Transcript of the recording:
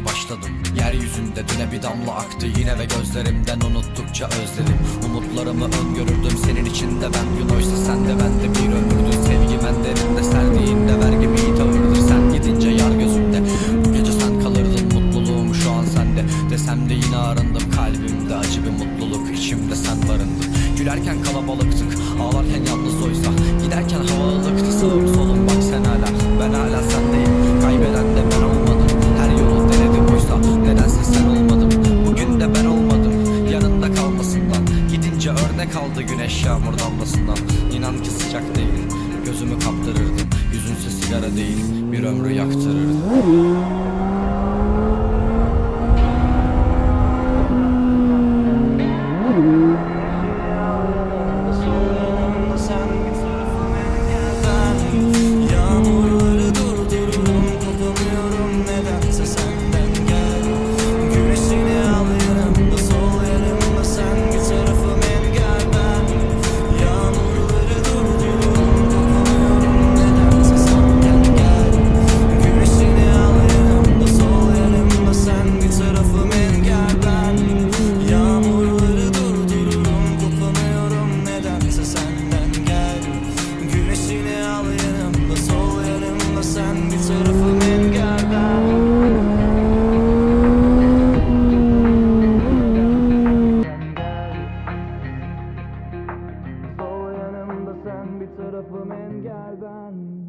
yine başladım. Yeryüzünde düne bir damla aktı. Yine ve gözlerimden unuttukça özledim. Umutlarımı öngörürdüm senin içinde ben gün. Oysa sen de ben de bir ömürdün. Sevgim en derinde serdiğinde vergi bir tavırdır Sen gidince yar gözümde. Bu gece sen kalırdın Mutluluğum şu an sende. Desem de yine arındım. Kalbimde acı bir mutluluk içimde sen barındın. Gülerken kalabalıktık. Ağlarken yalnız oysa. Giderken hava ılıktı sağım ne kaldı güneş yağmur damlasından. İnan ki sıcak değil Gözümü kaptırırdı Yüzünse sigara değil Bir ömrü yaktırırdı Yağmurları durdururum Kopamıyorum nedense sen. tarafım engel ben.